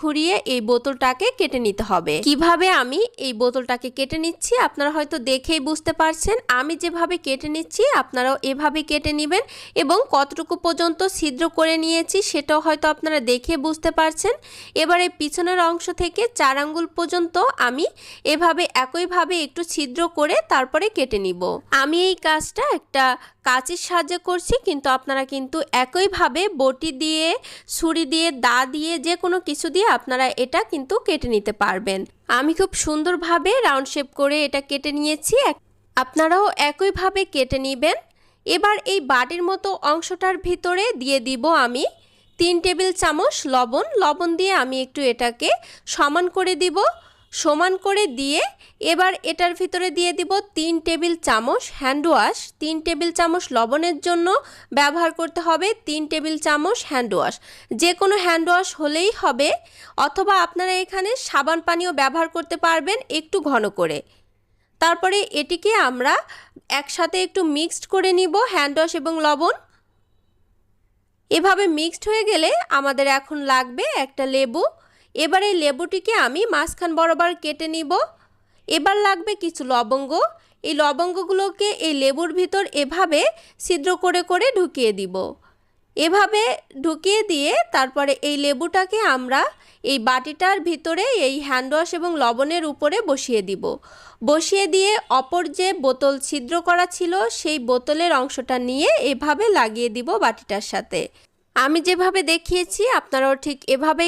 ঘুরিয়ে এই বোতলটাকে কেটে নিতে হবে। কীভাবে আমি এই বোতলটাকে কেটে নিচ্ছি আপনারা হয়তো দেখেই বুঝতে পারছেন। আমি যেভাবে কেটে নিচ্ছি আপনারাও এভাবে কেটে নেবেন এবং কতটুকু পর্যন্ত ছিদ্র করে নিয়েছি সেটাও হয়তো আপনারা দেখে বুঝতে পারছেন। এবার এই পিছনের অংশ থেকে চার আঙ্গুল পর্যন্ত আমি এভাবে একইভাবে একটু ছিদ্র করে তারপরে কেটে নিব। আমি এই কাজটা একটা কাঁচির সাহায্যে করছি কিন্তু আপনারা কিন্তু একইভাবে বটি দিয়ে, ছুরি দিয়ে, দা দিয়ে যে কোনো কিছু দিয়ে আপনারা এটা কিন্তু কেটে নিতে পারবেন। আমি খুব সুন্দরভাবে রাউন্ড শেপ করে এটা কেটে নিয়েছি। আপনারাও একইভাবে কেটে নেবেন। এবার এই বাটির মতো অংশটার ভিতরে দিয়ে দিব আমি তিন টেবিল চামচ লবণ। লবণ দিয়ে আমি একটু এটাকে সমান করে দিব। সমান করে দিয়ে এবার এটার ভিতরে দিয়ে দিব তিন টেবিল চামচ হ্যান্ড ওয়াশ, তিন টেবিল চামচ লবণের জন্য ব্যবহার করতে হবে তিন টেবিল চামচ হ্যান্ড ওয়াশ। যে কোনো হ্যান্ড ওয়াশ হলেই হবে, অথবা আপনারা এখানে সাবান পানিও ব্যবহার করতে পারবেন একটু ঘন করে। তারপরে এটিকে আমরা একসাথে একটু মিক্সড করে নিব হ্যান্ড ওয়াশ এবং লবণ। এভাবে মিক্সড হয়ে গেলে আমাদের এখন লাগবে একটা লেবু। এবার এই লেবুটিকে আমি মাঝখান বরাবর কেটে নিব। এবার লাগবে কিছু লবঙ্গ। এই লবঙ্গগুলোকে এই লেবুর ভিতর এভাবে ছিদ্র করে করে ঢুকিয়ে দিব। এভাবে ঢুকিয়ে দিয়ে তারপরে এই লেবুটাকে আমরা এই বাটিটার ভিতরে এই হ্যান্ড ওয়াশ এবং লবণের উপরে বসিয়ে দিব। বসিয়ে দিয়ে অপর যে বোতল ছিদ্র করা ছিল, সেই বোতলের অংশটা নিয়ে এভাবে লাগিয়ে দিব বাটিটার সাথে। আমি যেভাবে দেখিয়েছি, আপনারাও ঠিক এভাবেই